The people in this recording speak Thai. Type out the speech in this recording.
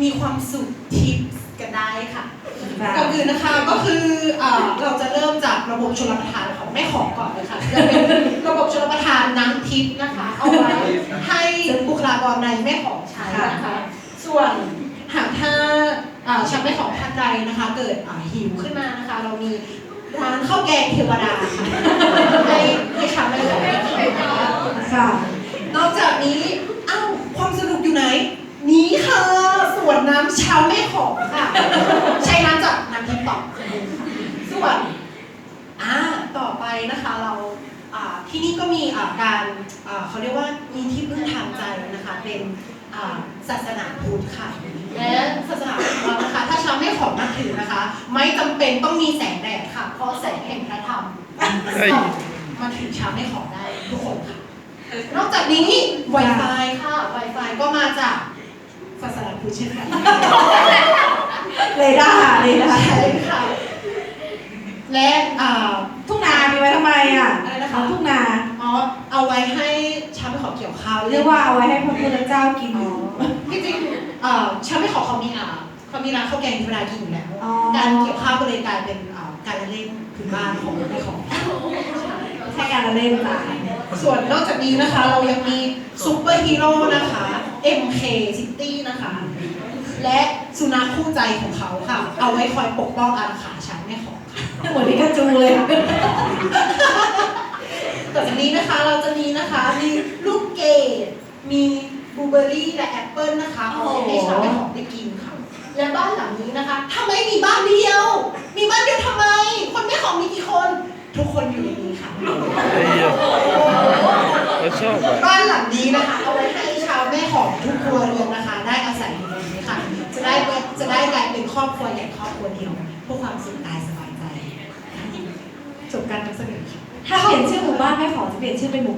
มีความสุขทิปส์กันได้ค่ะค่ะก่อนอื่นนะคะก็คือเอ่อเราจะเริ่มจากระบบชลประทานของแม่ของก่อนเลยค่ะจะเป็นระบบชลประทานน้ำทิพย์นะคะ เอาไว้ให้บุคลากรในแม่ของใช้นะคะส่วนหากถ้าเอ่อชาวแม่ของท่านใดนะคะ เกิดอ่าหิวขึ้นมานะคะ เรามีร้านข้าวแกงเทวดาค่ะให้ให้ชาวแม่ของได้กินนะคะ ค่ะ นอกจากนี้อ้าวความสนุกอยู่ไหน นี้ค่ะส วนน้ำชาวแม่ของค่ะ ใช้น้ำจากน้ำทิพย์ต่อส่วนอ่าต่อไปนะคะเราอ่าที่นี่ก็มีอ่าการอ่าเขาเรียกว่ามีที่พึ่งทางใจนะคะเป็นอ่าศาสนาพุทธค่ะและศาสนาของเรานะคะถ้าชาวแม่ของนับถือนะคะ ไม่จำเป็นต้องมีแสงแดดค่ะ เพราะแสงแห่งพระธรรมเฮ้ยส่องมาถึงชาวแม่ของได้ทุกคนค่ะนอกจากนี้ Wi-Fi ค่ะ Wi-Fi ก็มาจาก ศาสนาพุทธเช่นกันเลยได้เลยได้ใช่ค่ะและอ่าทุ่งนามีไว้ทำไมอะอะไรนะคะเอาทุ่งนาอ๋อเอาไว้ให้ชาวไม่ขอเกี่ยวข้าวเรียกว่าเอาไว้ให้พระพุทธเจ้ากินที่จริงเอ่อชาวไม่ขอเขามีอ่าเขามีร้านข้าวแกงธรรมดากินอยู่แล้วอ๋อการเกี่ยวข้าวก็เลยกลายเป็นอ่าการละเล่นพื้นบ้านของไม่ของใช่การละเล่นจ้ะส่วนนอกจากนี้นะคะ เรายังมีซูเปอร์ฮีโร่นะคะ MK City นะคะ และสุนัขคู่ใจของเขาค่ะ เอาไว้คอยปกป้องอาณาขาช้างแม่ของค่ะเหมือนพิกาจูเลยต่อจากนี้นะคะเราจะมีนะคะ มีลูกเกดมีบลูเบอร์รี่และแอปเปิลนะคะเอาไว้ให้ช้างแม่ของได้กินค่ะ และบ้านหลังนี้นะคะทำไมมีบ้านเดียว มีบ้านเดียวทำไม คนแม่ของมีกี่คน ทุกคนอยู่ในนี้ค่ะไอ้เหี้ยเราชอบอะบ้านหลังนี้นะคะเอาไว้ ได้กลายเป็นครอบครัวใหญ่ครอบครัวเดียวเพื่อความสุขกายสบายใจจบการนำเสนอค่ะ ถ้าเปลี่ยนชื่อหมู่บ้านไม่ขอจะเปลี่ยนชื่อเป็นหมู่บ้าน